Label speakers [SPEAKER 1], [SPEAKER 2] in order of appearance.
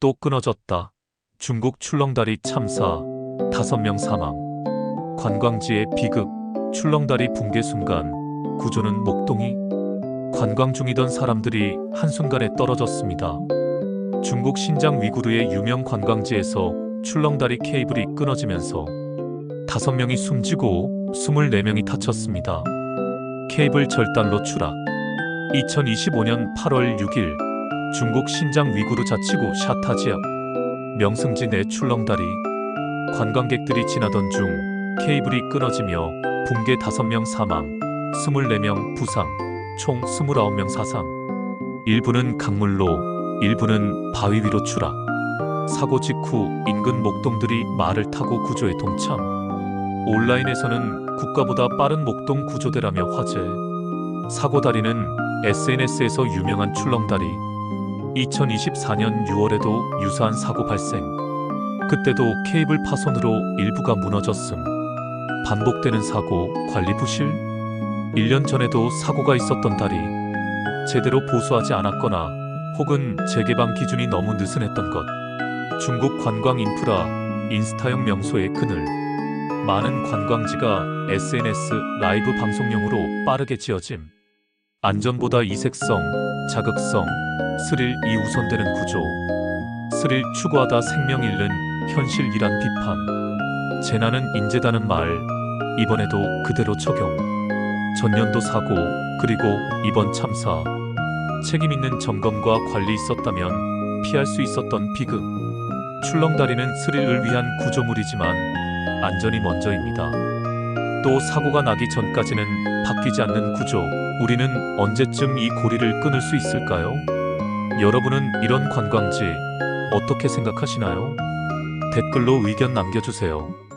[SPEAKER 1] 또 끊어졌다. 중국 출렁다리 참사, 다섯 명 사망. 관광지의 비극, 출렁다리 붕괴 순간, 구조는 목동이. 관광 중이던 사람들이 한순간에 떨어졌습니다. 중국 신장 위구르의 유명 관광지에서 출렁다리 케이블이 끊어지면서 다섯 명이 숨지고 24명이 다쳤습니다. 케이블 절단로 추락. 2025년 8월 6일 중국 신장 위구르 자치구 샤타 지역 명승지 내 출렁다리 관광객들이 지나던 중 케이블이 끊어지며 붕괴 5명 사망, 24명 부상, 총 29명 사상. 일부는 강물로, 일부는 바위 위로 추락. 사고 직후 인근 목동들이 말을 타고 구조에 동참. 온라인에서는 국가보다 빠른 목동 구조대라며 화제. 사고 다리는 SNS에서 유명한 출렁다리. 2024년 6월에도 유사한 사고 발생. 그때도 케이블 파손으로 일부가 무너졌음. 반복되는 사고, 관리 부실? 1년 전에도 사고가 있었던 다리. 제대로 보수하지 않았거나 혹은 재개방 기준이 너무 느슨했던 것. 중국 관광 인프라, 인스타형 명소의 그늘. 많은 관광지가 SNS 라이브 방송용으로 빠르게 지어짐. 안전보다 이색성, 자극성, 스릴 이 우선되는 구조. 스릴 추구하다 생명 잃는 현실이란 비판. 재난은 인재다는 말. 이번에도 그대로 적용. 전년도 사고, 그리고 이번 참사. 책임 있는 점검과 관리 있었다면 피할 수 있었던 비극. 출렁다리는 스릴을 위한 구조물이지만 안전이 먼저입니다. 또 사고가 나기 전까지는 바뀌지 않는 구조. 우리는 언제쯤 이 고리를 끊을 수 있을까요? 여러분은 이런 관광지 어떻게 생각하시나요? 댓글로 의견 남겨주세요.